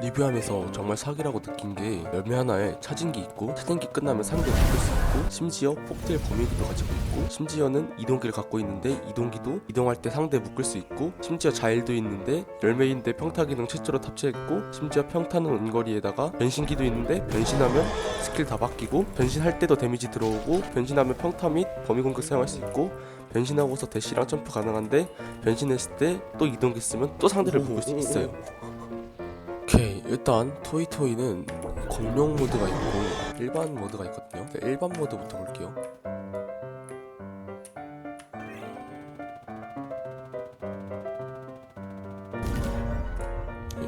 리뷰하면서 정말 사기라고 느낀 게 열매 하나에 차진기 있고 차진기 끝나면 상대 묶을 수 있고 심지어 폭딜 범위기도 가지고 있고 심지어는 이동기를 갖고 있는데 이동기도 이동할 때 상대 묶을 수 있고 심지어 자일도 있는데 열매인데 평타 기능 최초로 탑재했고 심지어 평타는 원거리에다가 변신기도 있는데 변신하면 스킬 다 바뀌고 변신할 때도 데미지 들어오고 변신하면 평타 및 범위 공격 사용할 수 있고 변신하고서 대시랑 점프 가능한데 변신했을 때 또 이동기 쓰면 또 상대를 묶을 수 있어요. 일단 토이토이는 공룡 모드가 있고 일반 모드가 있거든요. 네, 일반 모드부터 볼게요.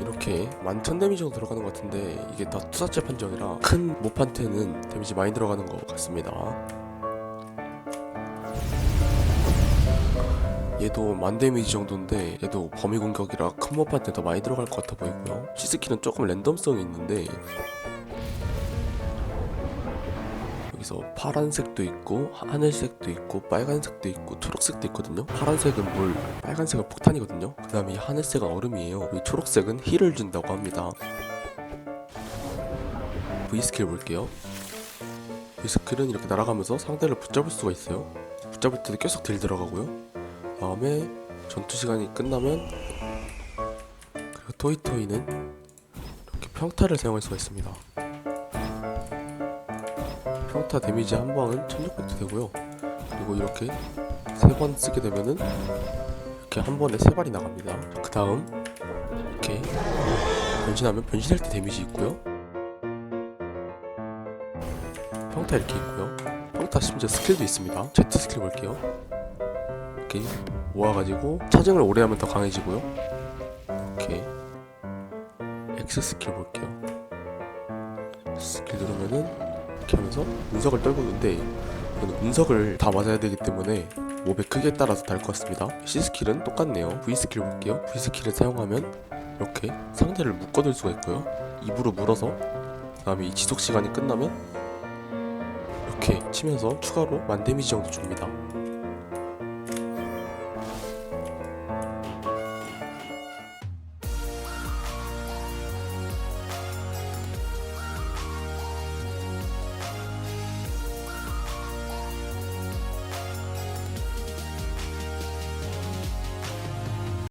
이렇게 만천 데미지 정도 들어가는 것 같은데 이게 다 투사체 판정이라 큰 모판테는 데미지 많이 들어가는 것 같습니다. 얘도 만 데미지 정도인데 얘도 범위 공격이라 큰 모판테 더 많이 들어갈 것 같아 보이고요. 시스키는 조금 랜덤성이 있는데 여기서 파란색도 있고 하늘색도 있고 빨간색도 있고 초록색도 있거든요. 파란색은 물, 빨간색은 폭탄이거든요. 그 다음에 이 하늘색은 얼음이에요. 이 초록색은 힐을 준다고 합니다. V 스킬 볼게요. V 스킬은 이렇게 날아가면서 상대를 붙잡을 수가 있어요. 붙잡을 때도 계속 딜 들어가고요. 다음에 전투 시간이 끝나면 그리고 토이토이는 이렇게 평타를 사용할 수가 있습니다. 평타 데미지 한 방은 1600도 되고요. 그리고 이렇게 세 번 쓰게 되면은 이렇게 한 번에 세 발이 나갑니다. 그 다음 이렇게 변신하면 변신할 때 데미지 있고요. 평타 이렇게 있고요. 평타 심지어 스킬도 있습니다. Z 스킬 볼게요. 이렇게 모아가지고 차징을 오래 하면 더 강해지고요. 이렇게 X 스킬 볼게요. 스킬 누르면은 이렇게 하면서 운석을 떨구는데 운석을 다 맞아야 되기 때문에 몹의 크기에 따라서 다를 것 같습니다. C 스킬은 똑같네요. V 스킬 볼게요. V 스킬을 사용하면 이렇게 상대를 묶어둘 수가 있고요. 입으로 물어서 그 다음에 이 지속 시간이 끝나면 이렇게 치면서 추가로 만 데미지 정도 줍니다.